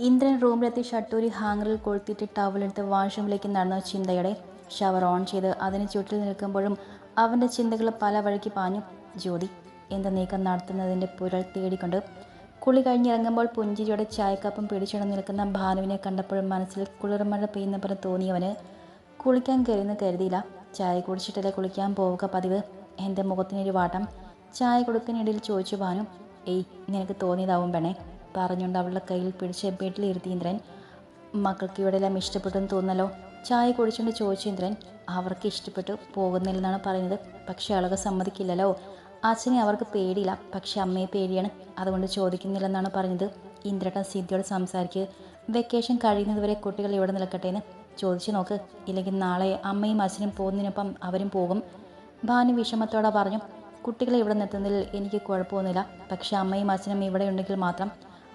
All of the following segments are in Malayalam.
ഇന്ദ്രൻ റൂമിലെത്തി ഷട്ടൂരി ഹാങ്ങറിൽ കൊളുത്തിയിട്ട് ടവലെടുത്ത് വാഷ്റൂമിലേക്ക് നടന്ന ചിന്തയുടെ ഷവർ ഓൺ ചെയ്ത് അതിന് ചുറ്റിൽ നിൽക്കുമ്പോഴും അവന്റെ ചിന്തകൾ പല വഴിക്ക് പാഞ്ഞു. ജ്യോതി എന്ത് നീക്കം നടത്തുന്നതിന്റെ പുരൾ തേടിക്കൊണ്ട് കുളി കഴിഞ്ഞിറങ്ങുമ്പോൾ പുഞ്ചിരിയുടെ ചായക്കപ്പും പിടിച്ചുകൊണ്ട് നിൽക്കുന്ന ഭാനുവിനെ കണ്ടപ്പോഴും മനസ്സിൽ കുളിർമഴ പെയ്യുന്ന പോലെ തോന്നിയവന് കുളിക്കാൻ കയറിയെന്ന് കരുതിയില്ല. ചായ കുടിച്ചിട്ടല്ലേ കുളിക്കാൻ പോവുക പതിവ്. എന്റെ മുഖത്തിനൊരു വാട്ടം. ചായ കൊടുക്കാനിടയിൽ ചോദിച്ചു ഭാനു ഏയ് നിനക്ക് തോന്നിയതാവും പെണേ പറഞ്ഞുകൊണ്ട് അവളുടെ കയ്യിൽ പിടിച്ച് ബെഡിലിരുത്തി ഇന്ദ്രൻ മക്കൾക്ക് ഇവിടെയെല്ലാം ഇഷ്ടപ്പെട്ടെന്ന് തോന്നലോ ചായ കുടിച്ചുകൊണ്ട് ചോദിച്ചു ഇന്ദ്രൻ അവർക്ക് ഇഷ്ടപ്പെട്ടു പോകുന്നില്ലെന്നാണ് പറയുന്നത്. പക്ഷേ അളക സമ്മതിക്കില്ലല്ലോ. അച്ഛനെ അവർക്ക് പേടിയില്ല. പക്ഷെ അമ്മയെ പേടിയാണ്. അതുകൊണ്ട് ചോദിക്കുന്നില്ലെന്നാണ് പറഞ്ഞത്. ഇന്ദ്രട്ടൻ സിദ്ധിയോട് സംസാരിക്കുക വെക്കേഷൻ കഴിയുന്നതുവരെ കുട്ടികൾ ഇവിടെ നിൽക്കട്ടെ എന്ന് ചോദിച്ചു നോക്ക്. ഇല്ലെങ്കിൽ നാളെ അമ്മയും അച്ഛനും പോകുന്നതിനൊപ്പം അവരും പോകും. ഭാനു വിഷമത്തോടെ പറഞ്ഞു കുട്ടികളെ ഇവിടെ നിർത്തുന്നതിൽ എനിക്ക് കുഴപ്പമൊന്നുമില്ല. പക്ഷേ അമ്മയും അച്ഛനും ഇവിടെ ഉണ്ടെങ്കിൽ മാത്രം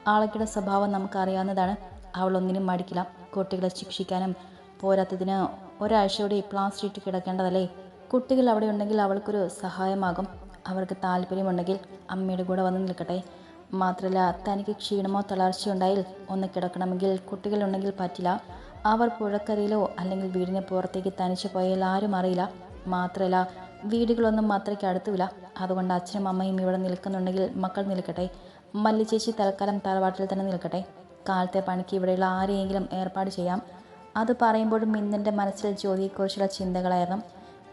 ആളൊക്കെയുടെ സ്വഭാവം നമുക്കറിയാവുന്നതാണ്. അവൾ ഒന്നിനും മടിക്കില്ല. കുട്ടികളെ ശിക്ഷിക്കാനും പോരാത്തതിന് ഒരാഴ്ചയോടെ പ്ലാസ്റ്റിക് കിടക്കേണ്ടതല്ലേ? കുട്ടികൾ അവിടെ ഉണ്ടെങ്കിൽ അവൾക്കൊരു സഹായമാകും. അവർക്ക് താല്പര്യമുണ്ടെങ്കിൽ അമ്മയുടെ കൂടെ വന്ന് നിൽക്കട്ടെ. മാത്രമല്ല തനിക്ക് ക്ഷീണമോ തളർച്ചയോ ഉണ്ടായാൽ ഒന്ന് കിടക്കണമെങ്കിൽ കുട്ടികളുണ്ടെങ്കിൽ പറ്റില്ല. അവർ പുഴക്കരയിലോ അല്ലെങ്കിൽ വീടിന് പുറത്തേക്ക് തനിച്ച് പോയാൽ ആരും അറിയില്ല. മാത്രമല്ല വീടുകളൊന്നും മാത്രയ്ക്ക് അടുത്തുമില്ല. അതുകൊണ്ട് അച്ഛനും അമ്മയും ഇവിടെ നിൽക്കുന്നുണ്ടെങ്കിൽ മക്കൾ നിൽക്കട്ടെ. മല്ലി ചേച്ചി തൽക്കാലം തറവാട്ടിൽ തന്നെ നിൽക്കട്ടെ. കാലത്തെ പണിക്ക് ഇവിടെയുള്ള ആരെയെങ്കിലും ഏർപ്പാട് ചെയ്യാം. അത് പറയുമ്പോഴും മിന്നിന്റെ മനസ്സിൽ ജ്യോതിയെക്കുറിച്ചുള്ള ചിന്തകളായിരുന്നു.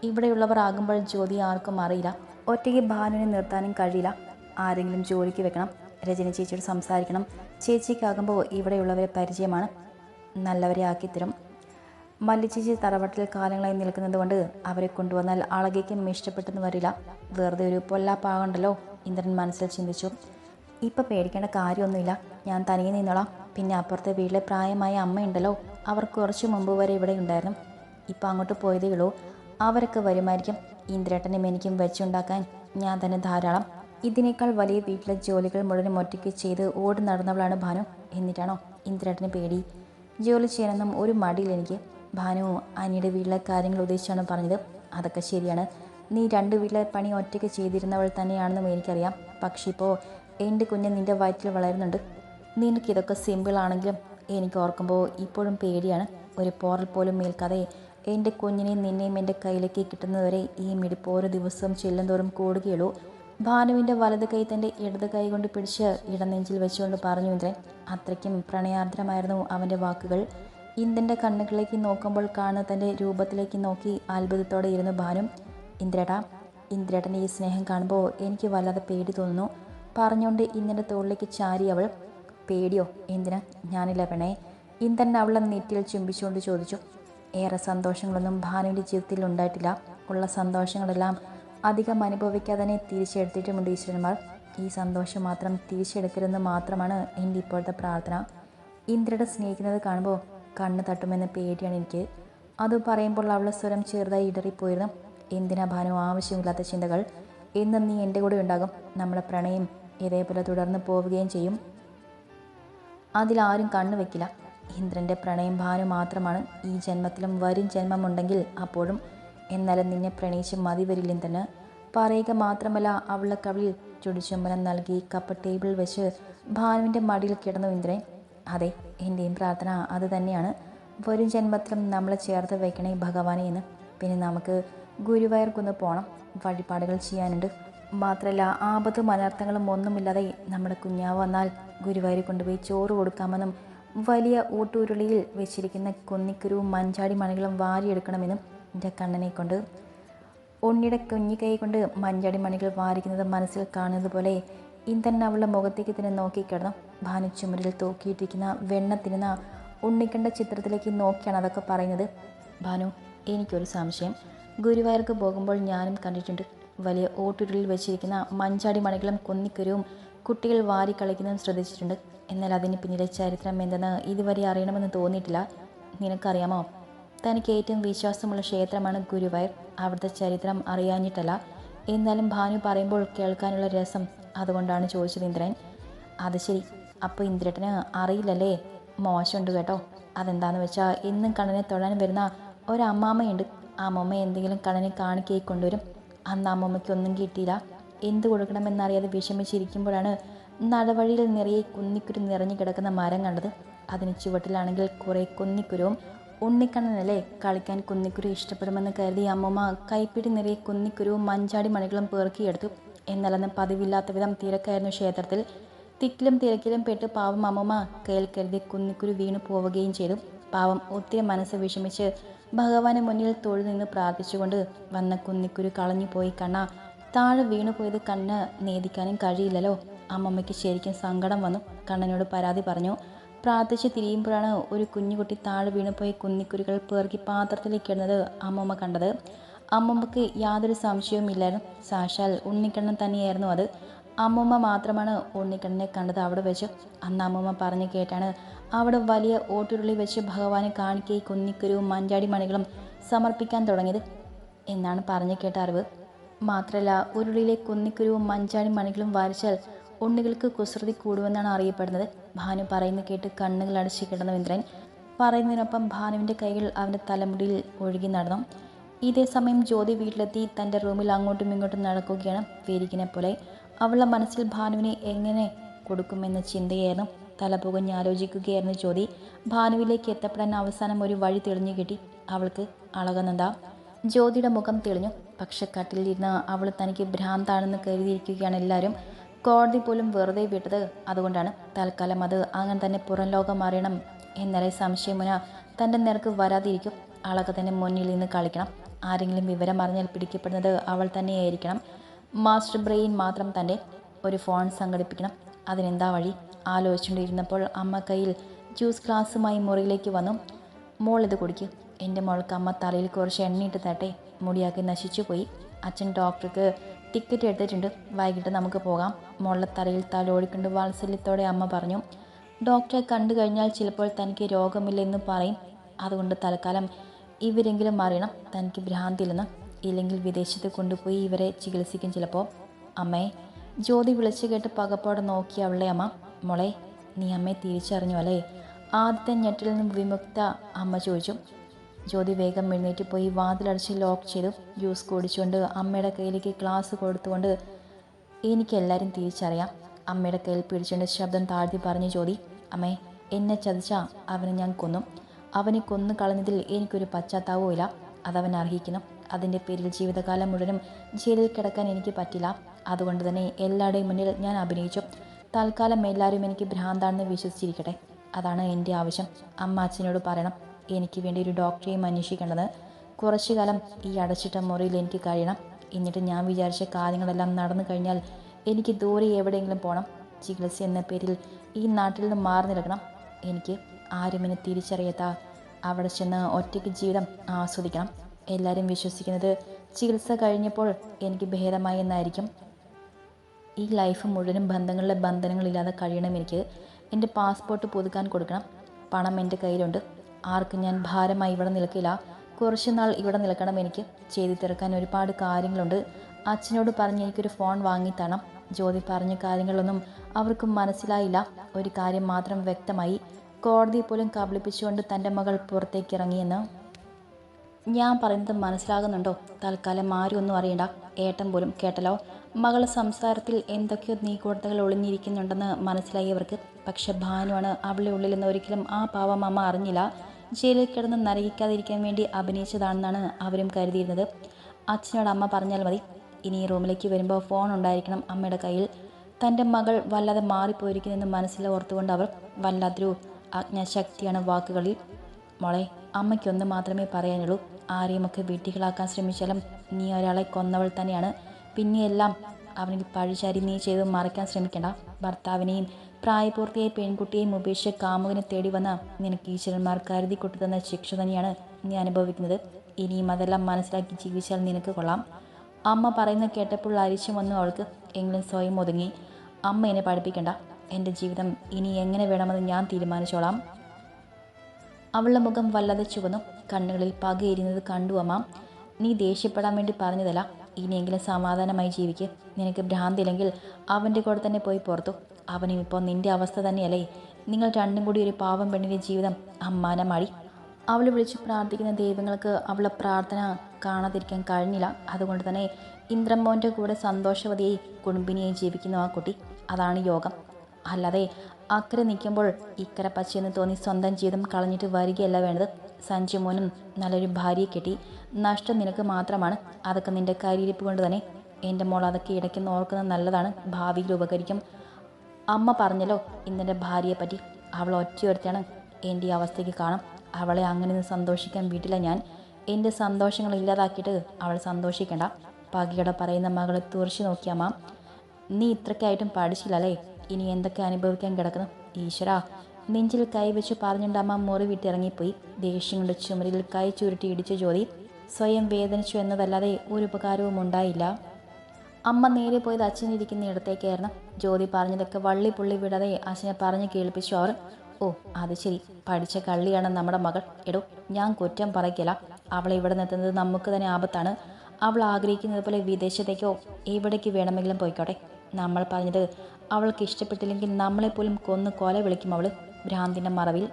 ഇവിടെയുള്ളവർ ആകുമ്പോൾ ജ്യോതി ആർക്കും അറിയില്ല. ഒറ്റയ്ക്ക് ഭാനുവിനെ നിർത്താനും കഴിയില്ല. ആരെങ്കിലും ജോലിക്ക് വെക്കണം രജനി ചേച്ചിയോട് സംസാരിക്കണം. ചേച്ചിക്കാകുമ്പോൾ ഇവിടെയുള്ളവരെ പരിചയമാണ്. നല്ലവരെ ആക്കിത്തരും. മല്ലിച്ചേച്ചി തറവാട്ടിൽ കാലങ്ങളായി നിൽക്കുന്നത് കൊണ്ട് അവരെ കൊണ്ടുവന്നാൽ അളകയ്ക്കും ഇഷ്ടപ്പെട്ടെന്ന് വരില്ല. വെറുതെ ഒരു പൊല്ലാപ്പാകണ്ടല്ലോ ഇന്ദ്രൻ മനസ്സിൽ ചിന്തിച്ചു. ഇപ്പം പേടിക്കേണ്ട കാര്യമൊന്നുമില്ല. ഞാൻ തനിയെ നിന്നോളാം. പിന്നെ അപ്പുറത്തെ വീട്ടിലെ പ്രായമായ അമ്മയുണ്ടല്ലോ. അവർ കുറച്ച് മുമ്പ് വരെ ഇവിടെ ഉണ്ടായിരുന്നു. ഇപ്പം അങ്ങോട്ട് പോയതേ ഉള്ളൂ. അവരൊക്കെ വരുമായിരിക്കും. ഇന്ദ്രേട്ടനും എനിക്കും വെച്ചുണ്ടാക്കാൻ ഞാൻ തന്നെ ധാരാളം. ഇതിനേക്കാൾ വലിയ വീട്ടിലെ ജോലികൾ മുഴുവനും ഒറ്റയ്ക്ക് ചെയ്ത് ഓടി നടന്നവളാണ് ഭാനു. എന്നിട്ടാണോ ഇന്ദ്രേട്ടന് പേടി? ജോലി ചെയ്യാനൊന്നും ഒരു മടിയില്ല എനിക്ക്. ഭാനു അനിയുടെ വീട്ടിലെ കാര്യങ്ങൾ ഉദ്ദേശിച്ചാണ് പറഞ്ഞത്. അതൊക്കെ ശരിയാണ്. നീ രണ്ട് വീട്ടിലെ പണി ഒറ്റയ്ക്ക് ചെയ്തിരുന്നവൾ തന്നെയാണെന്നും എനിക്കറിയാം. പക്ഷേ ഇപ്പോൾ എന്റെ കുഞ്ഞ് നിന്റെ വയറ്റിൽ വളരുന്നുണ്ട്. നിനക്ക് ഇതൊക്കെ സിമ്പിളാണെങ്കിലും എനിക്ക് ഓർക്കുമ്പോൾ ഇപ്പോഴും പേടിയാണ്. ഒരു പോറൽ പോലും മേൽക്കാതെ എന്റെ കുഞ്ഞിനെയും നിന്നെയും എന്റെ കയ്യിലേക്ക് കിട്ടുന്നതുവരെ ഈ മിടിപ്പ് ഓരോ ദിവസവും ചെല്ലുന്തോറും കൂടുകയുള്ളൂ. ഭാനുവിന്റെ വലത് കൈ തന്റെ ഇടത് കൈ കൊണ്ട് പിടിച്ച് ഇടനെഞ്ചിൽ വെച്ചുകൊണ്ട് പറഞ്ഞു ഇന്ദ്രൻ അത്രയ്ക്കും പ്രണയാർദ്രമായിരുന്നു അവന്റെ വാക്കുകൾ. ഇന്ദ്രന്റെ കണ്ണുകളിലേക്ക് നോക്കുമ്പോൾ കാണുന്ന തന്റെ രൂപത്തിലേക്ക് നോക്കി അത്ഭുതത്തോടെ ഇരുന്നു ഭാനു. ഇന്ദ്രേട്ടാ ഇന്ദ്രേട്ടന്റെ ഈ സ്നേഹം കാണുമ്പോൾ എനിക്ക് വല്ലാതെ പേടി തോന്നുന്നു. പറഞ്ഞുകൊണ്ട് ഇന്ദ്രന്റെ തോളിലേക്ക് ചാരി അവൾ പേടിയോ? എന്തിനാ? ഞാനില്ല പെണേ ഇന്ദ്രൻ അവളെ നെറ്റിയിൽ ചുംബിച്ചുകൊണ്ട് ചോദിച്ചു ഏറെ സന്തോഷങ്ങളൊന്നും ഭാനുവിന്റെ ജീവിതത്തിൽ ഉണ്ടായിട്ടില്ല. ഉള്ള സന്തോഷങ്ങളെല്ലാം അധികം അനുഭവിക്കാതെ തന്നെ തിരിച്ചെടുത്തിട്ടുമുണ്ട് ഈശ്വരന്മാർ. ഈ സന്തോഷം മാത്രം തിരിച്ചെടുക്കരുതെന്ന് മാത്രമാണ് എന്റെ ഇപ്പോഴത്തെ പ്രാർത്ഥന. ഇന്ദ്രയുടെ സ്നേഹിക്കുന്നത് കാണുമ്പോൾ കണ്ണ് തട്ടുമെന്ന് പേടിയാണ് എനിക്ക്. അത് പറയുമ്പോൾ അവളുടെ സ്വരം ചെറുതായി ഇടറിപ്പോയിരുന്നു. എന്തിനാ ഭാനു? ആവശ്യമില്ലാത്ത ചിന്തകൾ. എന്നും നീ എന്റെ കൂടെ ഉണ്ടാകും. നമ്മുടെ പ്രണയം ഇതേപോലെ തുടർന്ന് പോവുകയും ചെയ്യും. അതിലാരും കണ്ണു വയ്ക്കില്ല ഇന്ദ്രന്റെ പ്രണയം ഭാനു മാത്രമാണ് ഈ ജന്മത്തിലും വരും ജന്മമുണ്ടെങ്കിൽ അപ്പോഴും. എന്നാലും നിന്നെ പ്രണയിച്ച് മതി വരില്ല ഇന്ദ്രന്. പറയുക മാത്രമല്ല അവളുടെ കവിളിൽ ചുടിച്ചുമ്പനം നൽകി കപ്പ് ടേബിൾ വെച്ച് ഭാനുവിന്റെ മടിയിൽ കിടന്നു ഇന്ദ്രൻ. അതെ എന്റെയും പ്രാർത്ഥന അത് തന്നെയാണ്. വരും ജന്മത്തിലും നമ്മളെ ചേർത്ത് വയ്ക്കണേ ഭഗവാനെ എന്ന്. പിന്നെ നമുക്ക് ഗുരുവായൂർക്കൊന്ന് പോകണം വഴിപാടുകൾ ചെയ്യാനുണ്ട്. മാത്രമല്ല ആപത്തും അനർത്ഥങ്ങളും ഒന്നുമില്ലാതെ നമ്മുടെ കുഞ്ഞാവ് വന്നാൽ ഗുരുവായൂർ കൊണ്ടുപോയി ചോറ് കൊടുക്കാമെന്നും വലിയ ഊട്ടുരുളിയിൽ വെച്ചിരിക്കുന്ന കുന്നിക്കുരുവും മഞ്ചാടി മണികളും വാരിയെടുക്കണമെന്നും എന്റെ കണ്ണനെ കൊണ്ട്. ഉണ്ണിയുടെ കുഞ്ഞി കൈ കൊണ്ട് മഞ്ചാടി മണികൾ വാരിക്കുന്നത് മനസ്സിൽ കാണുന്നത് പോലെ ഇന്ദ്രൻ അവളുടെ മുഖത്തേക്ക് തന്നെ നോക്കിക്കിടന്നു ഭാനു ചുമരിൽ തൂക്കിയിട്ടിരിക്കുന്ന വെണ്ണ ഉണ്ണിക്കണ്ട ചിത്രത്തിലേക്ക് നോക്കിയാണ് അതൊക്കെ പറയുന്നത്. ഭാനു എനിക്കൊരു സംശയം. ഗുരുവായൂർക്ക് പോകുമ്പോൾ ഞാനും കണ്ടിട്ടുണ്ട്. വലിയ ഓട്ടുരുളിൽ വെച്ചിരിക്കുന്ന മഞ്ചാടി മണികളും കുന്നിക്കുരുവും കുട്ടികൾ വാരി കളിക്കുന്നതും ശ്രദ്ധിച്ചിട്ടുണ്ട്. എന്നാൽ അതിന് പിന്നിലെ ചരിത്രം എന്തെന്ന് ഇതുവരെ അറിയണമെന്ന് തോന്നിയിട്ടില്ല. നിനക്കറിയാമോ? തനിക്ക് ഏറ്റവും വിശ്വാസമുള്ള ക്ഷേത്രമാണ് ഗുരുവായൂർ. അവിടുത്തെ ചരിത്രം അറിയാഞ്ഞിട്ടല്ല. എന്നാലും ഭാനു പറയുമ്പോൾ കേൾക്കാനുള്ള രസം അതുകൊണ്ടാണ് ചോദിച്ചത് ഇന്ദ്രൻ. അത് ശരി. അപ്പോൾ ഇന്ദ്രട്ടന് അറിയില്ലല്ലേ? മോശമുണ്ട് കേട്ടോ. അതെന്താണെന്ന് വെച്ചാൽ ഇന്നും കണ്ണനെ തൊഴാൻ വരുന്ന ഒരമ്മാമ്മയുണ്ട് ആ അമ്മമ്മ എന്തെങ്കിലും കണ്ണനെ കാണിക്കേ കൊണ്ടുവരും അന്ന് അമ്മമ്മയ്ക്കൊന്നും കിട്ടിയില്ല. എന്ത് കൊടുക്കണമെന്നറിയാതെ വിഷമിച്ചിരിക്കുമ്പോഴാണ് നടവഴിയിൽ നിറയെ കുന്നിക്കുരു നിറഞ്ഞു കിടക്കുന്ന മരം കണ്ടത്. അതിന് ചുവട്ടിലാണെങ്കിൽ കുറേ കുന്നിക്കുരുവും. ഉണ്ണിക്കണ്ണനല്ലേ കളിക്കാൻ കുന്നിക്കുരു ഇഷ്ടപ്പെടുമെന്ന് കരുതി അമ്മമ്മ കൈപ്പിടി നിറയെ കുന്നിക്കുരുവും മഞ്ചാടി മണികളും പേർക്കിയെടുത്തു എന്നല്ലെന്ന് പതിവില്ലാത്ത വിധം തിരക്കായിരുന്നു ക്ഷേത്രത്തിൽ. തിക്കിലും തിരക്കിലും പെട്ട് പാവം അമ്മമ്മ കയ്യിൽ കരുതി കുന്നിക്കുരു വീണു പോവുകയും ചെയ്തു. പാവം ഒത്തിരി മനസ്സ് വിഷമിച്ച് ഭഗവാന് മുന്നിൽ തൊഴിൽ നിന്ന് പ്രാർത്ഥിച്ചുകൊണ്ട് വന്ന കുന്നിക്കുരു കളഞ്ഞു പോയി കണ്ണ. താഴെ വീണു പോയത് കണ്ണ് നേദിക്കാനും കഴിയില്ലല്ലോ. അമ്മമ്മയ്ക്ക് ശരിക്കും സങ്കടം വന്നു. കണ്ണനോട് പരാതി പറഞ്ഞു. പ്രാർത്ഥിച്ച് തിരിയുമ്പോഴാണ് ഒരു കുഞ്ഞുകുട്ടി താഴെ വീണുപോയി കുന്നിക്കുരുകൾ പേർക്കി പാത്രത്തിലേക്ക് ഇടുന്നത് അമ്മമ്മ കണ്ടത്. അമ്മമ്മക്ക് യാതൊരു സംശയവുമില്ലായിരുന്നു. സാക്ഷാൽ ഉണ്ണിക്കണ്ണൻ തന്നെയായിരുന്നു അത്. അമ്മമ്മ മാത്രമാണ് ഉണ്ണിക്കണ്ണനെ കണ്ടത്. അവിടെ വെച്ച് അന്ന് അമ്മൂമ്മ പറഞ്ഞു കേട്ടാണ്. അവിടെ വലിയ ഓട്ടുരുളി വെച്ച് ഭഗവാനെ കാണിക്കൈ കുന്നിക്കുരുവും മഞ്ചാടി മണികളും സമർപ്പിക്കാൻ തുടങ്ങിയത് എന്നാണ് പറഞ്ഞു കേട്ട അറിവ്. മാത്രമല്ല ഉരുളിയിലെ കുന്നിക്കുരുവും മഞ്ചാടി മണികളും വാരിച്ചാൽ ഉണ്ണികൾക്ക് കുസൃതി കൂടുമെന്നാണ് അറിയപ്പെടുന്നത്. ഭാനു പറയുന്നത് കേട്ട് കണ്ണുകൾ അടച്ചു കിടന്ന ഇന്ദ്രൻ പറയുന്നതിനൊപ്പം ഭാനുവിന്റെ കൈകൾ അവന്റെ തലമുടിയിൽ ഒഴുകി നടന്നു. ഇതേ സമയം ജ്യോതി വീട്ടിലെത്തി തന്റെ റൂമിൽ അങ്ങോട്ടും ഇങ്ങോട്ടും നടക്കുകയാണ് വേരിക്കിനെ പോലെ അവളുടെ മനസ്സിൽ ഭാനുവിനെ എങ്ങനെ കൊടുക്കുമെന്ന ചിന്തയായിരുന്നു. തലപുകഞ്ഞ് ആലോചിക്കുകയായിരുന്നു ജ്യോതി. ഭാനുവിലേക്ക് എത്തപ്പെടാൻ അവസാനം ഒരു വഴി തെളിഞ്ഞു കിട്ടി. അവൾക്ക് അളകുന്നത? ജ്യോതിയുടെ മുഖം തെളിഞ്ഞു. പക്ഷെ കട്ടിലിരുന്ന് അവൾ തനിക്ക് ഭ്രാന്താണെന്ന് കരുതിയിരിക്കുകയാണ് എല്ലാവരും. കോടതി പോലും വെറുതെ വിട്ടത് അതുകൊണ്ടാണ്. തൽക്കാലം അത് അങ്ങനെ തന്നെ പുറം ലോകം അറിയണം എന്നാലേ സംശയമുന തന്റെ നേർക്ക് വരാതിരിക്കും. അളക തന്നെ മുന്നിൽ നിന്ന് കളിക്കണം. ആരെങ്കിലും വിവരം അറിഞ്ഞാൽ പിടിക്കപ്പെടുന്നത് അവൾ തന്നെയായിരിക്കണം. മാസ്റ്റർ ബ്രെയിൻ മാത്രം തന്റെ ഒരു ഫോൺ സംഘടിപ്പിക്കണം. അതിനെന്താ വഴി? ആലോചിച്ചുകൊണ്ടിരുന്നപ്പോൾ അമ്മ കയ്യിൽ ജ്യൂസ് ഗ്ലാസ്സുമായി മുറിയിലേക്ക് വന്നു. മോൾ ഇത് കുടിക്കും. എന്റെ മോൾക്ക് അമ്മ തലയിൽ കുറച്ച് എണ്ണയിട്ട് തട്ടെ. മുടിയാക്കി നശിച്ചു പോയി. അച്ഛൻ ഡോക്ടർക്ക് ടിക്കറ്റ് എടുത്തിട്ടുണ്ട്. വൈകിട്ട് നമുക്ക് പോകാം. മോളുടെ തലയിൽ തലോടിക്കൊണ്ട് വാത്സല്യത്തോടെ അമ്മ പറഞ്ഞു ഡോക്ടറെ കണ്ടു കഴിഞ്ഞാൽ ചിലപ്പോൾ തനിക്ക് രോഗമില്ലെന്ന് പറയും. അതുകൊണ്ട് തൽക്കാലം ഇവരെങ്കിലും അറിയണം. തനിക്ക് ഭ്രാന്തില്ലെന്ന്. ഇല്ലെങ്കിൽ വിദേശത്ത് കൊണ്ടുപോയി ഇവരെ ചികിത്സിക്കും ചിലപ്പോൾ അമ്മേ ജ്യോതി വിളിച്ചു കേട്ട് പകപ്പോടെ നോക്കി അവളെ അമ്മ മോളെ നീ അമ്മയെ തിരിച്ചറിഞ്ഞു അല്ലേ? ആദ്യത്തെ ഞെട്ടിൽ നിന്നും വിമുക്ത അമ്മ ചോദിച്ചു. ജ്യോതി വേഗം എഴുന്നേറ്റ് പോയി വാതിലടച്ച് ലോക്ക് ചെയ്തു. ജ്യൂസ് കുടിച്ചുകൊണ്ട് അമ്മയുടെ കയ്യിലേക്ക് ഗ്ലാസ് കൊടുത്തുകൊണ്ട് എനിക്കെല്ലാവരും തിരിച്ചറിയാം. അമ്മയുടെ കയ്യിൽ പിടിച്ചുകൊണ്ട് ശബ്ദം താഴ്ത്തി പറഞ്ഞു ജ്യോതി അമ്മേ എന്നെ ചതിച്ച അവനെ ഞാൻ കൊന്നു. അവനെ കൊന്നു കളഞ്ഞതിൽ എനിക്കൊരു പശ്ചാത്താപവും ഇല്ല അതവൻ അർഹിക്കണം അതിന്റെ പേരിൽ ജീവിതകാലം മുഴുവനും ജയിലിൽ കിടക്കാൻ എനിക്ക് പറ്റില്ല. അതുകൊണ്ട് തന്നെ എല്ലാവരുടെയും മുന്നിൽ ഞാൻ അഭിനയിച്ചു. തൽക്കാലം എല്ലാവരും എനിക്ക് ഭ്രാന്താണെന്ന് വിശ്വസിച്ചിരിക്കട്ടെ. അതാണ് എന്റെ ആവശ്യം. അമ്മ അച്ഛനോട് പറയണം. എനിക്ക് വേണ്ടി ഒരു ഡോക്ടറെയും അന്വേഷിക്കേണ്ടത്. കുറച്ചു കാലം ഈ അടച്ചിട്ട മുറിയിൽ എനിക്ക് കഴിയണം. എന്നിട്ട് ഞാൻ വിചാരിച്ച കാര്യങ്ങളെല്ലാം നടന്നു കഴിഞ്ഞാൽ എനിക്ക് ദൂരെ എവിടെയെങ്കിലും പോകണം ചികിത്സ എന്ന പേരിൽ ഈ നാട്ടിൽ നിന്ന് മാറി നിൽക്കണം. എനിക്ക് ആരും എന്നെ തിരിച്ചറിയാത്ത അവിടെ ചെന്ന് ഒറ്റയ്ക്ക് ജീവിതം ആസ്വദിക്കണം. എല്ലാവരും വിശ്വസിക്കുന്നത് ചികിത്സ കഴിഞ്ഞപ്പോൾ എനിക്ക് ഭേദമായി എന്നായിരിക്കും. ഈ ലൈഫ് മുഴുവനും ബന്ധങ്ങളിലെ ബന്ധനങ്ങളില്ലാതെ കഴിയണം എനിക്ക്. എന്റെ പാസ്പോർട്ട് പുതുക്കാൻ കൊടുക്കണം. പണം എന്റെ കയ്യിലുണ്ട്. ആർക്കും ഞാൻ ഭാരമായി ഇവിടെ നിൽക്കില്ല. കുറച്ച് നാൾ ഇവിടെ നിൽക്കണം എനിക്ക്. ചെയ്തു തീർക്കാൻ ഒരുപാട് കാര്യങ്ങളുണ്ട്. അച്ഛനോട് പറഞ്ഞ് എനിക്കൊരു ഫോൺ വാങ്ങിത്തണം ജ്യോതി പറഞ്ഞ കാര്യങ്ങളൊന്നും അവർക്കും മനസ്സിലായില്ല. ഒരു കാര്യം മാത്രം വ്യക്തമായി. കോടതി പോലും കബളിപ്പിച്ചുകൊണ്ട് തന്റെ മകൾ പുറത്തേക്ക് ഇറങ്ങിയെന്ന് ഞാൻ പറയുന്നത് മനസ്സിലാകുന്നുണ്ടോ? തൽക്കാലം ആരും ഒന്നും അറിയണ്ട. ഏട്ടൻ പോലും കേട്ടല്ലോ. മകൾ സംസാരത്തിൽ എന്തൊക്കെയോ നീക്കൂടത്തകൾ ഒളിഞ്ഞിരിക്കുന്നുണ്ടെന്ന് മനസ്സിലായവർക്ക് പക്ഷെ ഭാനുവാണ് അവളുടെ ഉള്ളിൽ നിന്ന് ഒരിക്കലും ആ പാവം അമ്മ അറിഞ്ഞില്ല. ജയിലിൽ കിടന്ന് നരകിക്കാതിരിക്കാൻ വേണ്ടി അഭിനയിച്ചതാണെന്നാണ് അവരും കരുതിയിരുന്നത്. അച്ഛനോട് അമ്മ പറഞ്ഞാൽ മതി. ഇനി റൂമിലേക്ക് വരുമ്പോൾ ഫോൺ ഉണ്ടായിരിക്കണം അമ്മയുടെ കയ്യിൽ. തന്റെ മകൾ വല്ലാതെ മാറിപ്പോയിരിക്കുന്നെന്ന് മനസ്സിൽ ഓർത്തുകൊണ്ട് അവർ വല്ലാത്തൊരു അജ്ഞാശക്തിയാണ് വാക്കുകളിൽ. മോളെ അമ്മയ്ക്കൊന്ന് മാത്രമേ പറയാനുള്ളൂ. ആരെയുമൊക്കെ വീട്ടികളാക്കാൻ ശ്രമിച്ചാലും നീ ഒരാളെ കൊന്നവൾ തന്നെയാണ്. പിന്നെയെല്ലാം അവനിൽ പഴിചാരി നീ ചെയ്ത് മറയ്ക്കാൻ ശ്രമിക്കണ്ട. ഭർത്താവിനെയും പ്രായപൂർത്തിയായ പെൺകുട്ടിയെയും ഉപേക്ഷിച്ച് കാമുകനെ തേടി വന്ന നിനക്ക് ഈശ്വരന്മാർ കരുതി കൊട്ടുതന്ന ശിക്ഷ തന്നെയാണ് നീ അനുഭവിക്കുന്നത്. ഇനിയും അതെല്ലാം മനസ്സിലാക്കി ജീവിച്ചാൽ നിനക്ക് കൊള്ളാം. അമ്മ പറയുന്ന കേട്ടപ്പോൾ അരിച്ചു വന്നു അവൾക്ക് എങ്കിലും സ്വയം ഒതുങ്ങി. അമ്മ എന്നെ പഠിപ്പിക്കണ്ട. എന്റെ ജീവിതം ഇനി എങ്ങനെ വേണമെന്ന് ഞാൻ തീരുമാനിച്ചോളാം. അവളുടെ മുഖം വല്ലാതെ ചുവന്നു. കണ്ണുകളിൽ പകയിരുന്നത് കണ്ടു അമ്മ. നീ ദേഷ്യപ്പെടാൻ വേണ്ടി പറഞ്ഞതല്ല. ഇനിയെങ്കിലും സമാധാനമായി ജീവിക്ക്. നിനക്ക് ഭ്രാന്തില്ലെങ്കിൽ അവന്റെ കൂടെ തന്നെ പോയി പുറത്തു. അവനും ഇപ്പോൾ നിന്റെ അവസ്ഥ തന്നെയല്ലേ. നിങ്ങൾ രണ്ടും കൂടി ഒരു പാവം പെണ്ണിന്റെ ജീവിതം അമ്മാനമാടി. അവൾ വിളിച്ചു പ്രാർത്ഥിക്കുന്ന ദൈവങ്ങൾക്ക് അവളെ പ്രാർത്ഥന കാണാതിരിക്കാൻ കഴിഞ്ഞില്ല. അതുകൊണ്ട് തന്നെ ഇന്ദ്രമോന്റെ കൂടെ സന്തോഷവതിയായി കുടുംബിനിയായി ജീവിക്കുന്നു ആ കുട്ടി. അതാണ് യോഗം. അല്ലാതെ അക്കരെ നിൽക്കുമ്പോൾ ഇക്കരെ പച്ചയെന്ന് തോന്നി സ്വന്തം ജീവിതം കളഞ്ഞിട്ട് വരികയല്ല വേണ്ടത്. സഞ്ജു മോനും നല്ലൊരു ഭാര്യയെ കെട്ടി. നഷ്ടം നിനക്ക് മാത്രമാണ്. അതൊക്കെ നിന്റെ കരിയിരിപ്പ് കൊണ്ട് തന്നെ. എന്റെ മോൾ അതൊക്കെ ഇടയ്ക്ക് ഓർക്കുന്നത് നല്ലതാണ്. ഭാവിയിൽ ഉപകരിക്കും. അമ്മ പറഞ്ഞല്ലോ ഇന്നെന്റെ ഭാര്യയെ പറ്റി അവൾ ഒറ്റയൊരുത്താണ് എന്റെ ഈ അവസ്ഥയ്ക്ക് കാണും. അവളെ അങ്ങനെ ഒന്ന് സന്തോഷിക്കാൻ വീട്ടില ഞാൻ. എന്റെ സന്തോഷങ്ങൾ ഇല്ലാതാക്കിയിട്ട് അവൾ സന്തോഷിക്കണ്ട. പകിയുടെ പറയുന്ന മകളെ തുറച്ചു നോക്കിയാമ്മ നീ ഇത്രയ്ക്കായിട്ടും പഠിച്ചില്ലല്ലേ? ഇനി എന്തൊക്കെ അനുഭവിക്കാൻ കിടക്കുന്നു? ഈശ്വര നെഞ്ചിൽ കൈവച്ചു പറഞ്ഞുകൊണ്ട് അമ്മ മുറി വിട്ടിറങ്ങിപ്പോയി. ദേഷ്യം കൊണ്ട് ചുമരിൽ കൈ ചുരുട്ടി ഇടിച്ച ജ്യോതി സ്വയം വേദനിച്ചു എന്നതല്ലാതെ ഒരു ഉപകാരവും ഉണ്ടായില്ല. അമ്മ നേരെ പോയത് അച്ഛൻ ഇരിക്കുന്ന ഇടത്തേക്കായിരുന്നു. ജ്യോതി പറഞ്ഞതൊക്കെ വള്ളി പുള്ളി വിടാതെ അച്ഛനെ പറഞ്ഞ് കേൾപ്പിച്ചു അവർ. ഓ അത് ശരി. പഠിച്ച കള്ളിയാണ് നമ്മുടെ മകൾ. എടോ ഞാൻ കുറ്റം പറയ്ക്കില്ല അവളെ ഇവിടെ നിർത്തുന്നത് നമുക്ക് തന്നെ ആപത്താണ്. അവൾ ആഗ്രഹിക്കുന്നത് പോലെ വിദേശത്തേക്കോ എവിടേക്ക് വേണമെങ്കിലും പോയിക്കോട്ടെ. നമ്മൾ പറഞ്ഞത് അവൾക്ക് ഇഷ്ടപ്പെട്ടില്ലെങ്കിൽ നമ്മളെപ്പോലും കൊന്ന് കൊല വിളിക്കും അവൾ ഭ്രാന്തിന്റെ മറവിൽ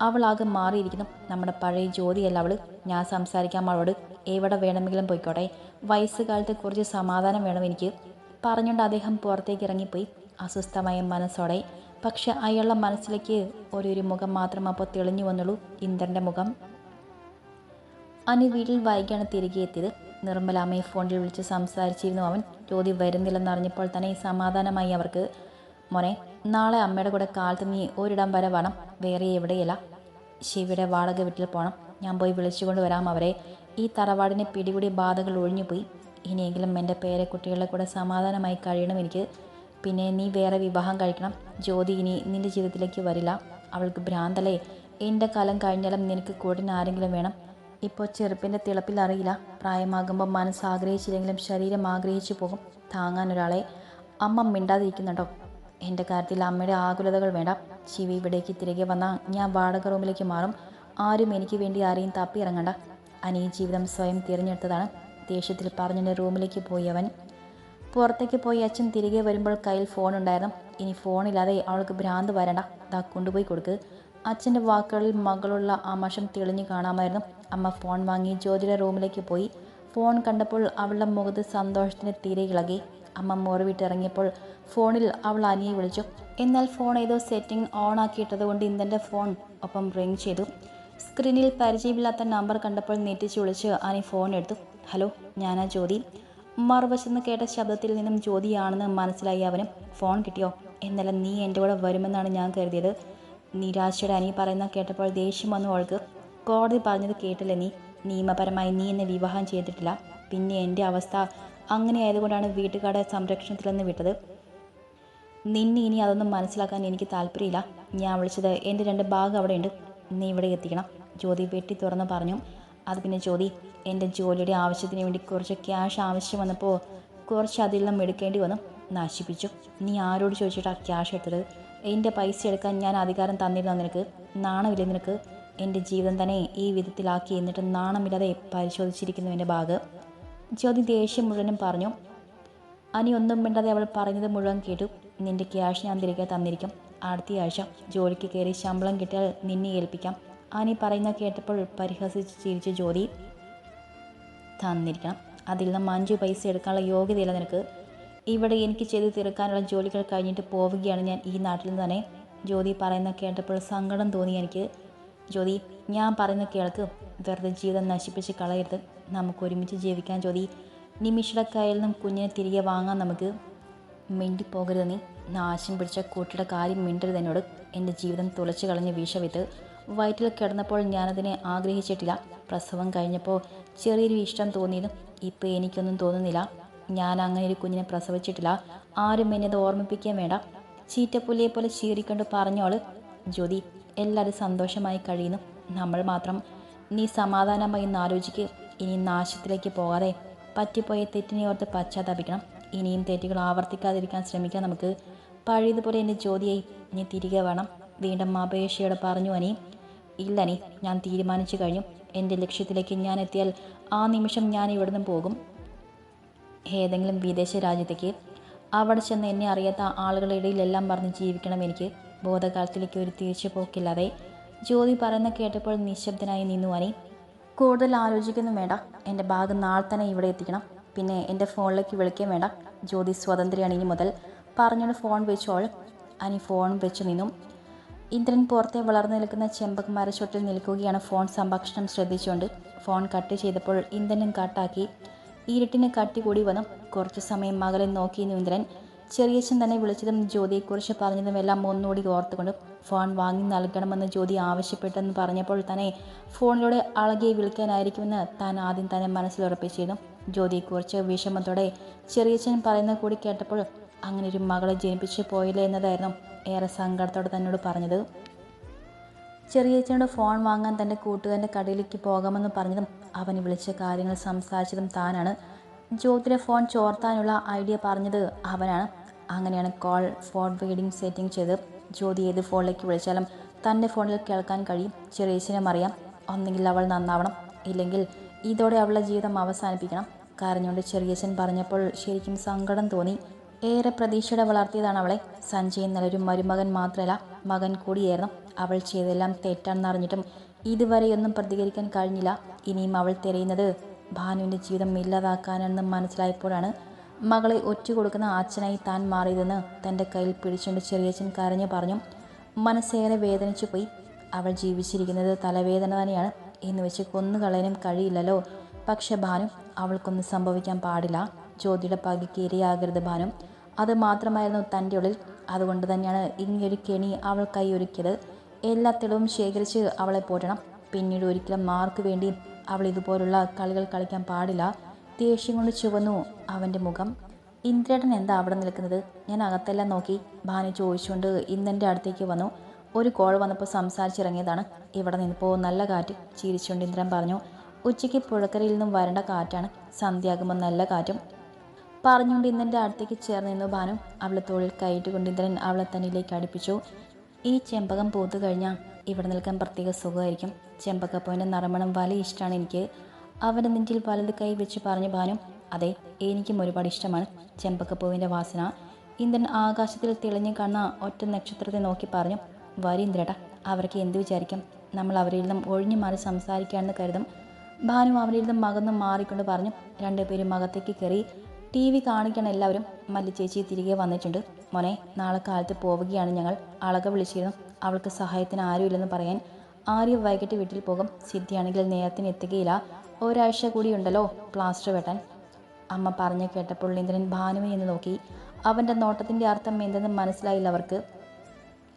അവളാകെ മാറിയിരിക്കുന്നു. നമ്മുടെ പഴയ ജ്യോതിയല്ല അവൾ ഞാൻ സംസാരിക്കാൻ അവളോട്. എവിടെ വേണമെങ്കിലും പോയിക്കോട്ടെ. വയസ്സുകാലത്ത് കുറച്ച് സമാധാനം വേണം എനിക്ക്. പറഞ്ഞുകൊണ്ട് അദ്ദേഹം പുറത്തേക്ക് ഇറങ്ങിപ്പോയി. അസ്വസ്ഥമായ മനസ്സോടെ. പക്ഷെ അയാളുടെ മനസ്സിലേക്ക് ഒരു മുഖം മാത്രം അപ്പോൾ തെളിഞ്ഞു വന്നുള്ളൂ. ഇന്ദ്രന്റെ മുഖം. അനു വീട്ടിൽ വൈകിയാണ് തിരികെ എത്തിയത്. നിർമ്മലാമ്മയെ ഫോണിൽ വിളിച്ച് സംസാരിച്ചിരുന്നു അവൻ. ജ്യോതി വരുന്നില്ലെന്നറിഞ്ഞപ്പോൾ തന്നെ സമാധാനമായി അവർക്ക് മോനെ നാളെ അമ്മയുടെ കൂടെ കാലത്ത് നീ ഒരിടം വരെ വേണം. വേറെ എവിടെയല്ല. ശിവയുടെ വാടക വീട്ടിൽ പോകണം ഞാൻ പോയി വിളിച്ചുകൊണ്ട് വരാം അവരെ. ഈ തറവാടിനെ പിടികൂടി ബാധകൾ ഒഴിഞ്ഞുപോയി. ഇനിയെങ്കിലും എന്റെ പേരക്കുട്ടികളെ കൂടെ സമാധാനമായി കഴിയണം എനിക്ക്. പിന്നെ നീ വേറെ വിവാഹം കഴിക്കണം. ജ്യോതി ഇനി നിന്റെ ജീവിതത്തിലേക്ക് വരില്ല. അവൾക്ക് ഭ്രാന്തലേ എന്റെ കാലം കഴിഞ്ഞാലും നിനക്ക് കൂടിന് ആരെങ്കിലും വേണം. ഇപ്പോൾ ചെറുപ്പിന്റെ തിളപ്പിൽ അറിയില്ല. പ്രായമാകുമ്പോൾ മനസ്സ് ആഗ്രഹിച്ചില്ലെങ്കിലും ശരീരം ആഗ്രഹിച്ചു പോകും. താങ്ങാൻ ഒരാളെ. അമ്മ മിണ്ടാതിരിക്കുന്നുണ്ടോ? എന്റെ കാര്യത്തിൽ അമ്മയുടെ ആകുലതകൾ വേണ്ട. ശിവി ഇവിടേക്ക് തിരികെ വന്നാൽ ഞാൻ വാടക റൂമിലേക്ക് മാറും. ആരും എനിക്ക് വേണ്ടി ആരെയും തപ്പി ഇറങ്ങണ്ട. അനീ ജീവിതം സ്വയം തിരഞ്ഞെടുത്തതാണ്. ദേഷ്യത്തിൽ പറഞ്ഞെന്റെ റൂമിലേക്ക് പോയി അവൻ പുറത്തേക്ക് പോയി അച്ഛൻ തിരികെ വരുമ്പോൾ കയ്യിൽ ഫോൺ ഉണ്ടായിരുന്നു. ഇനി ഫോണില്ലാതെ അവൾക്ക് ഭ്രാന്ത് വരണ്ട. ദാ കൊണ്ടുപോയി കൊടുക്ക്. അച്ഛന്റെ വാക്കുകളിൽ മകളുള്ള ആമാശം തെളിഞ്ഞു കാണാമായിരുന്നു. അമ്മ ഫോൺ വാങ്ങി ജ്യോതിയുടെ റൂമിലേക്ക് പോയി. ഫോൺ കണ്ടപ്പോൾ അവളുടെ മുഖത്ത് സന്തോഷത്തിന് തീരെ ഇളകി അമ്മ മോറി വിട്ടിറങ്ങിയപ്പോൾ ഫോണിൽ അവൾ അനിയെ വിളിച്ചു. എന്നാൽ ഫോൺ ഏതോ സെറ്റിംഗ് ഓൺ ആക്കിയിട്ടത് കൊണ്ട് ഇന്ദന്റെ ഫോൺ ഒപ്പം റിങ് ചെയ്തു. സ്ക്രീനിൽ പരിചയമില്ലാത്ത നമ്പർ കണ്ടപ്പോൾ നെറ്റിച്ച് വിളിച്ച് അനി ഫോൺ എടുത്തു. ഹലോ ഞാനാ ജ്യോതി. മറുവശത്ത് കേട്ട ശബ്ദത്തിൽ നിന്നും ജ്യോതിയാണെന്ന് മനസ്സിലായി അവന്. ഫോൺ കിട്ടിയോ? എന്നാലും നീ എന്റെ കൂടെ വരുമെന്നാണ് ഞാൻ കരുതിയത്. നിരാശയുടെ അനി പറയുന്ന കേട്ടപ്പോൾ ദേഷ്യം വന്നു അവൾക്ക്. കോടതി പറഞ്ഞത് കേട്ടില്ല നീ? നിയമപരമായി നീ എന്നെ വിവാഹം ചെയ്തിട്ടില്ല. പിന്നെ എന്റെ അവസ്ഥ അങ്ങനെ ആയതുകൊണ്ടാണ് വീട്ടുകാരുടെ സംരക്ഷണത്തിൽ നിന്ന് വിട്ടത്. നിന്നെ ഇനി അതൊന്നും മനസ്സിലാക്കാൻ എനിക്ക് താല്പര്യമില്ല. ഞാൻ വിളിച്ചത് എന്റെ രണ്ട് ഭാഗം അവിടെയുണ്ട്. നീ ഇവിടെ എത്തിക്കണം. ജ്യോതി വെട്ടി തുറന്ന് പറഞ്ഞു. അത് പിന്നെ ജ്യോതി എന്റെ ജോലിയുടെ ആവശ്യത്തിന് വേണ്ടി കുറച്ച് ക്യാഷ് ആവശ്യം വന്നപ്പോൾ കുറച്ച് അതിൽ നിന്നും എടുക്കേണ്ടി വന്നു. നശിപ്പിച്ചു. നീ ആരോട് ചോദിച്ചിട്ടാ ക്യാഷ് എടുത്തത്? എന്റെ പൈസ എടുക്കാൻ ഞാൻ അധികാരം തന്നിരുന്നു നിനക്ക്? നാണമില്ല നിനക്ക്? എന്റെ ജീവിതം തന്നെ ഈ വിധത്തിലാക്കി എന്നിട്ട് നാണമില്ലാതെ പരിശോധിച്ചിരിക്കുന്നു എന്റെ ബാഗ്. ജ്യോതി ദേഷ്യം മുഴുവനും പറഞ്ഞു. അനി ഒന്നും മിണ്ടാതെ അവൾ പറഞ്ഞത് മുഴുവൻ കേട്ടു. നിന്റെ ക്യാഷ് ഞാൻ തിരികെ തന്നിരിക്കും. അടുത്ത ആഴ്ച ജോലിക്ക് കയറി ശമ്പളം കിട്ടിയാൽ നിന്നെ ഏൽപ്പിക്കാം അനി പറയുന്ന കേട്ടപ്പോൾ പരിഹസിച്ച് ചിരിച്ച് ജ്യോതി തന്നിരിക്കണം. അതിൽ നിന്ന് അഞ്ച് പൈസ എടുക്കാനുള്ള യോഗ്യതയില്ല നിനക്ക്. ഇവിടെ എനിക്ക് ചെയ്ത് തീർക്കാനുള്ള ജോലികൾ കഴിഞ്ഞിട്ട് പോവുകയാണ് ഞാൻ ഈ നാട്ടിൽ നിന്ന് തന്നെ ജ്യോതി പറയുന്ന കേട്ടപ്പോൾ സങ്കടം തോന്നി എനിക്ക്. ജ്യോതി ഞാൻ പറയുന്ന കേൾക്ക് വെറുതെ ജീവിതം നശിപ്പിച്ച് കളയരുത്. നമുക്ക് ഒരുമിച്ച് ജീവിക്കാൻ ജ്യോതി. നിമിഷയുടെ കയ്യിൽ നിന്നും കുഞ്ഞിനെ തിരികെ വാങ്ങാൻ നമുക്ക് മിണ്ടിപ്പോകരുത് നീ. നാശം പിടിച്ച കൂട്ടിയുടെ കാര്യം മിണ്ടരുത് എന്നോട്. എന്റെ ജീവിതം തുളച്ചു കളഞ്ഞ വീശവിത്ത് വയറ്റിൽ കിടന്നപ്പോൾ ഞാനതിനെ ആഗ്രഹിച്ചിട്ടില്ല. പ്രസവം കഴിഞ്ഞപ്പോൾ ചെറിയൊരു ഇഷ്ടം തോന്നിയതും ഇപ്പോൾ എനിക്കൊന്നും തോന്നുന്നില്ല. ഞാൻ അങ്ങനെ ഒരു കുഞ്ഞിനെ പ്രസവിച്ചിട്ടില്ല. ആരും എന്നെ അത് ഓർമ്മിപ്പിക്കാൻ വേണ്ട. ചീറ്റപ്പുലിയെ പോലെ ചീറിക്കൊണ്ട് പറഞ്ഞോൾ ജ്യോതി എല്ലാവരും സന്തോഷമായി കഴിയുന്നു. നമ്മൾ മാത്രം നീ സമാധാനമായി ആലോചിക്ക്. ഇനി നാശത്തിലേക്ക് പോകാതെ പറ്റിപ്പോയ തെറ്റിനെ ഓർത്ത് പശ്ചാത്താപിക്കണം. ഇനിയും തെറ്റുകൾ ആവർത്തിക്കാതിരിക്കാൻ ശ്രമിക്കാം നമുക്ക് പഴയതുപോലെ എന്റെ ജ്യോതിയായി നീ തിരികെ വേണം. വീണ്ടും അപേക്ഷയോട് പറഞ്ഞു അനി ഇല്ല നീ ഞാൻ തീരുമാനിച്ചു കഴിഞ്ഞു. എന്റെ ലക്ഷ്യത്തിലേക്ക് ഞാൻ എത്തിയാൽ ആ നിമിഷം ഞാൻ ഇവിടുന്ന് പോകും. ഏതെങ്കിലും വിദേശ രാജ്യത്തേക്ക് അവിടെ ചെന്ന് എന്നെ അറിയാത്ത ആളുകളുടെ ഇടയിലെല്ലാം പറഞ്ഞ് ജീവിക്കണം എനിക്ക്. ബോധകാലത്തിലേക്ക് ഒരു തിരിച്ചുപോക്കില്ലാതെ ജ്യോതി പറയുന്ന കേട്ടപ്പോൾ നിശബ്ദനായി നിന്നു അനി. കൂടുതൽ ആലോചിക്കുന്നു വേണ്ട. എന്റെ ബാഗ് നാളെ തന്നെ ഇവിടെ എത്തിക്കണം. പിന്നെ എന്റെ ഫോണിലേക്ക് വിളിക്കുകയും വേണ്ട. ജ്യോതി സ്വതന്ത്രയാണ് ഇനി മുതൽ. പറഞ്ഞുകൊണ്ട് ഫോൺ വെച്ചോൾ അനി ഫോൺ വെച്ച് നിന്നു. ഇന്ദ്രൻ പുറത്തെ വളർന്നു നിൽക്കുന്ന ചെമ്പക് ചുട്ടിൽ നിൽക്കുകയാണ് ഫോൺ സംഭാഷണം ശ്രദ്ധിച്ചുകൊണ്ട് ഫോൺ കട്ട് ചെയ്തപ്പോൾ ഇന്ദ്രനും കട്ടാക്കി. ഇരുട്ടിന് കട്ടി കൂടി വന്നു. കുറച്ചു സമയം മകളെ നോക്കിയിരുന്നു ഇന്ദ്രൻ. ചെറിയച്ഛൻ തന്നെ വിളിച്ചതും ജ്യോതിയെക്കുറിച്ച് പറഞ്ഞതും എല്ലാം ഒന്നുകൂടി ഓർത്തുകൊണ്ട് ഫോൺ വാങ്ങി നൽകണമെന്ന് ജ്യോതി ആവശ്യപ്പെട്ടെന്ന് പറഞ്ഞപ്പോൾ തന്നെ ഫോണിലൂടെ അളകിയെ വിളിക്കാനായിരിക്കുമെന്ന് താൻ ആദ്യം തന്നെ മനസ്സിലുറപ്പിച്ചിരുന്നു. ജ്യോതിയെക്കുറിച്ച് വിഷമത്തോടെ ചെറിയച്ഛൻ പറയുന്നത് കൂടി കേട്ടപ്പോൾ അങ്ങനെ ഒരു മകളെ ജനിപ്പിച്ച് പോയില്ല എന്നതായിരുന്നു ഏറെ സങ്കടത്തോടെ തന്നോട് പറഞ്ഞത്. ചെറിയച്ഛനോട് ഫോൺ വാങ്ങാൻ തന്റെ കൂട്ടുകാരന്റെ കടയിലേക്ക് പോകാമെന്ന് പറഞ്ഞതും അവന് വിളിച്ച കാര്യങ്ങൾ സംസാരിച്ചതും താനാണ്. ജ്യോതിയുടെ ഫോൺ ചോർത്താനുള്ള ഐഡിയ പറഞ്ഞത് അവനാണ്. അങ്ങനെയാണ് കോൾ ഫോർവേഡിംഗ് സെറ്റിംഗ് ചെയ്ത് ജ്യോതി ഏത് ഫോണിലേക്ക് വിളിച്ചാലും തന്റെ ഫോണിൽ കേൾക്കാൻ കഴിയും. ചെറിയച്ഛനും അറിയാം. ഒന്നെങ്കിൽ അവൾ നന്നാവണം. ഇല്ലെങ്കിൽ ഇതോടെ അവളുടെ ജീവിതം അവസാനിപ്പിക്കണം. കരഞ്ഞുകൊണ്ട് ചെറിയശൻ പറഞ്ഞപ്പോൾ ശരിക്കും സങ്കടം തോന്നി. ഏറെ പ്രതീക്ഷയുടെ വളർത്തിയതാണ് അവളെ. സഞ്ജയ് നല്ലൊരു മരുമകൻ മാത്രമല്ല മകൻ കൂടിയായിരുന്നു. അവൾ ചെയ്തെല്ലാം തെറ്റാണെന്ന് അറിഞ്ഞിട്ടും ഇതുവരെയൊന്നും പ്രതികരിക്കാൻ കഴിഞ്ഞില്ല. ഇനിയും അവൾ തിരയുന്നത് ഭാനുവിന്റെ ജീവിതം ഇല്ലാതാക്കാനെന്ന് മനസ്സിലായപ്പോഴാണ് മകളെ ഒറ്റ കൊടുക്കുന്ന അച്ഛനായി താൻ മാറിയതെന്ന് തന്റെ കയ്യിൽ പിടിച്ചുകൊണ്ട് ചെറിയച്ഛൻ കരഞ്ഞു പറഞ്ഞു. മനസ്സേറെ വേദനിച്ചു പോയി അവൾ ജീവിച്ചിരിക്കുന്നത് തലവേദന തന്നെയാണ്. എന്ന് വെച്ച് കൊന്നുകളയാനും കഴിയില്ലല്ലോ. പക്ഷെ ഭാനു അവൾക്കൊന്നും സംഭവിക്കാൻ പാടില്ല. ജ്യോതിയുടെ പകയ്ക്ക് ഇരയാകരുത് ഭാനു. അത് മാത്രമായിരുന്നു തന്റെ ഉള്ളിൽ. അതുകൊണ്ട് തന്നെയാണ് ഇങ്ങനൊരു കെണി അവൾ കൈയൊരുക്കിയത് എല്ലാ തെളിവും ശേഖരിച്ച് അവളെ പോറ്റണം. പിന്നീട് ഒരിക്കലും മാർക്ക് വേണ്ടി അവൾ ഇതുപോലുള്ള കളികൾ കളിക്കാൻ പാടില്ല. ദേഷ്യം കൊണ്ട് ചുവന്നു അവന്റെ മുഖം. ഇന്ദ്രേട്ടൻ എന്താ അവിടെ നിൽക്കുന്നത്? ഞാൻ അകത്തെല്ലാം നോക്കി ഭാനു ചോദിച്ചുകൊണ്ട് ഇന്നെന്റെ അടുത്തേക്ക് വന്നു. ഒരു കോൾ വന്നപ്പോൾ സംസാരിച്ചിറങ്ങിയതാണ്. ഇവിടെ നിന്നിപ്പോൾ നല്ല കാറ്റ് ചിരിച്ചുകൊണ്ട് ഇന്ദ്രൻ പറഞ്ഞു ഉച്ചയ്ക്ക് പുഴക്കരയിൽ നിന്നും വരേണ്ട കാറ്റാണ്. സന്ധ്യയാകുമ്പോൾ നല്ല കാറ്റും. പറഞ്ഞുകൊണ്ട് ഇന്ദ്രന്റെ അടുത്തേക്ക് ചേർന്ന് നിന്നു ഭാനു. അവളെ തോളിൽ കൈയിട്ടുകൊണ്ട് ഇന്ദ്രൻ അവളെ തന്നിലേക്ക് അടുപ്പിച്ചു. ഈ ചെമ്പകം പൂത്തു കഴിഞ്ഞാൽ ഇവിടെ നിൽക്കാൻ പ്രത്യേക സുഖമായിരിക്കും. ചെമ്പകപ്പൂവിന്റെ നറുമണം വലിയ ഇഷ്ടമാണ് എനിക്ക്. അവന്റെ നെഞ്ചിൽ വലത് കൈ വെച്ച് പറഞ്ഞു ഭാനു അതെ എനിക്കും ഒരുപാട് ഇഷ്ടമാണ് ചെമ്പകപ്പൂവിന്റെ വാസന. ഇന്ദ്രൻ ആകാശത്തിൽ തെളിഞ്ഞു കാണുന്ന ഒറ്റ നക്ഷത്രത്തെ നോക്കി പറഞ്ഞു വരീന്ദ്രട അവർക്ക് എന്ത് വിചാരിക്കും? നമ്മൾ അവരിൽ നിന്നും ഒഴിഞ്ഞു മാറി സംസാരിക്കുകയാണെന്ന് കരുതും. ഭാനു അവരിൽ നിന്നും മകന്നും മാറിക്കൊണ്ട് പറഞ്ഞു രണ്ടുപേരും മകത്തേക്ക് കയറി ടി വി കാണിക്കണം എല്ലാവരും മല്ലി ചേച്ചി തിരികെ വന്നിട്ടുണ്ട്. മോനെ നാളെ കാലത്ത് പോവുകയാണ് ഞങ്ങൾ. അളക വിളിച്ചിരുന്നു. അവൾക്ക് സഹായത്തിന് ആരുമില്ലെന്ന് പറയാൻ ആര്യ വൈകിട്ട് വീട്ടിൽ പോകും. സിദ്ധിയാണെങ്കിൽ നേരത്തിന് എത്തുകയില്ല. ഒരാഴ്ച കൂടിയുണ്ടല്ലോ പ്ലാസ്റ്റർ വെട്ടാൻ. അമ്മ പറഞ്ഞു കേട്ടപ്പോൾ ഇന്ദ്രൻ ഭാനുവിനെ എന്ന് നോക്കി. അവന്റെ നോട്ടത്തിന്റെ അർത്ഥം എന്തെന്ന് മനസ്സിലായില്ല അവർക്ക്.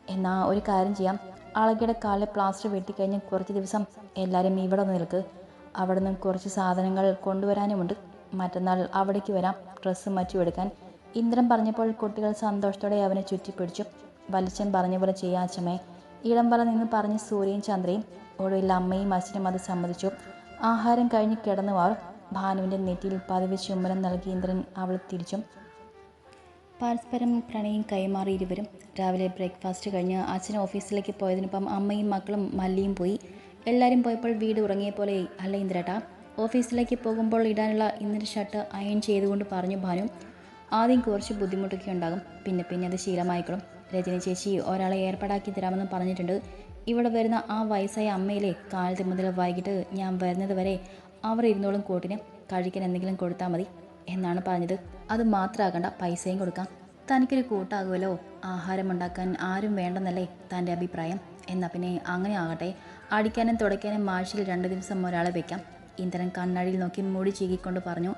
എന്നാ ഒരു കാര്യം ചെയ്യാം. അളകിയുടെ കാലിൽ പ്ലാസ്റ്റർ വെട്ടിക്കഴിഞ്ഞ് കുറച്ച് ദിവസം എല്ലാവരും ഇവിടെ ഒന്ന് നിൽക്ക്. അവിടെ നിന്ന് കുറച്ച് സാധനങ്ങൾ കൊണ്ടുവരാനുമുണ്ട്. മറ്റന്നാൾ അവിടേക്ക് വരാം. ഡ്രസ്സ് മറ്റും എടുക്കാൻ. ഇന്ദ്രൻ പറഞ്ഞപ്പോൾ കുട്ടികൾ സന്തോഷത്തോടെ അവനെ ചുറ്റിപ്പിടിച്ചു. വലിച്ചൻ പറഞ്ഞ പോലെ ചെയ്യാൻ ഇളം ഇളംബല നിന്ന് പറഞ്ഞ് സൂര്യയും ചന്ദ്രയും ഒടുവിൽ അമ്മയും അച്ഛനും അത് സമ്മതിച്ചു. ആഹാരം കഴിഞ്ഞ് കിടന്നവർ ഭാനുവിന്റെ നെറ്റിയിൽ പതിവ് ചുമരം നൽകി ഇന്ദ്രൻ അവൾ തിരിച്ചും പരസ്പരം പ്രണയം കൈമാറി ഇരുവരും രാവിലെ ബ്രേക്ക്ഫാസ്റ്റ് കഴിഞ്ഞ് അച്ഛൻ ഓഫീസിലേക്ക് പോയതിനൊപ്പം അമ്മയും മക്കളും മല്ലിയും പോയി. എല്ലാവരും പോയപ്പോൾ വീട് ഉറങ്ങിയ പോലെ അല്ല ഇന്ദ്രേട്ടാ. ഓഫീസിലേക്ക് പോകുമ്പോൾ ഇടാനുള്ള ഇന്നൊരു ഷർട്ട് അയൺ ചെയ്തുകൊണ്ട് പറഞ്ഞു ഭാനു ആദ്യം കുറച്ച് ബുദ്ധിമുട്ടൊക്കെ ഉണ്ടാകും. പിന്നെ പിന്നെ അത് ശീലമായിക്കോളും. രജനി ചേച്ചി ഒരാളെ ഏർപ്പാടാക്കി തരാമെന്ന് പറഞ്ഞിട്ടുണ്ട്. ഇവിടെ വരുന്ന ആ വയസ്സായ അമ്മയിലെ കാലത്ത് മുതൽ വൈകിട്ട് ഞാൻ വരുന്നത് വരെ അവർ ഇരുന്നോളും കൂട്ടിന് കഴിക്കാൻ എന്തെങ്കിലും കൊടുത്താൽ മതി എന്നാണ് പറഞ്ഞത്. അത് മാത്രമാകണ്ട പൈസയും കൊടുക്കാം. തനിക്കൊരു കൂട്ടാകുമല്ലോ ആഹാരമുണ്ടാക്കാൻ ആരും വേണ്ടെന്നല്ലേ തന്റെ അഭിപ്രായം. എന്നാൽ പിന്നെ അങ്ങനെ ആകട്ടെ അടിക്കാനും തുടയ്ക്കാനും മാഴ്ചയിൽ രണ്ട് ദിവസം ഒരാളെ വെക്കാം. ഇന്ദ്രൻ കണ്ണാടിയിൽ നോക്കി മുടി ചീകിക്കൊണ്ട് പറഞ്ഞു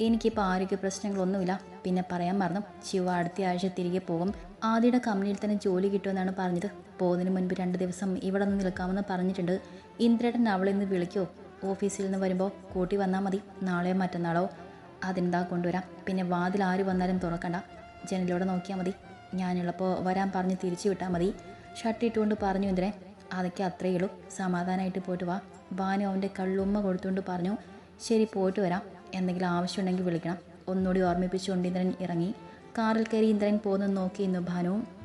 എനിക്കിപ്പോൾ ആരോഗ്യ പ്രശ്നങ്ങളൊന്നുമില്ല. പിന്നെ പറയാൻ മറന്നു. ശിവ അടുത്ത ആഴ്ച തിരികെ പോകും. ആദ്യയുടെ കമ്പനിയിൽ തന്നെ ജോലി കിട്ടുമെന്നാണ് പറഞ്ഞത്. പോകുന്നതിന് മുൻപ് രണ്ട് ദിവസം ഇവിടെ നിന്ന് നിൽക്കാമെന്ന് പറഞ്ഞിട്ടുണ്ട്. ഇന്ദ്രേട്ടൻ അവളെ നിന്ന് വിളിക്കോ. ഓഫീസിൽ നിന്ന് വരുമ്പോൾ കൂട്ടി വന്നാൽ മതി. നാളെയോ മറ്റന്നാളോ അതെന്താ കൊണ്ടുവരാം. പിന്നെ വാതിൽ ആര് വന്നാലും തുറക്കണ്ട. ജനലിലൂടെ നോക്കിയാൽ മതി. ഞാനുള്ളപ്പോൾ വരാൻ പറഞ്ഞ് തിരിച്ചു വിട്ടാൽ മതി. ഷർട്ട് ഇട്ടുകൊണ്ട് പറഞ്ഞു ഇന്ദ്രൻ അതൊക്കെ അത്രയേ ഉള്ളൂ. സമാധാനമായിട്ട് പോയിട്ട് വാ. ഭാനു അവന്റെ കള്ളുമ്മ കൊടുത്തുകൊണ്ട് പറഞ്ഞു ശരി പോയിട്ട് വരാം. എന്തെങ്കിലും ആവശ്യമുണ്ടെങ്കിൽ വിളിക്കണം. ഒന്നുകൂടി ഓർമ്മിപ്പിച്ചുകൊണ്ട് ഇന്ദ്രൻ ഇറങ്ങി. കാറിൽ കയറി ഇന്ദ്രൻ പോകുന്നത് നോക്കി ഇന്നു ഭാനുവും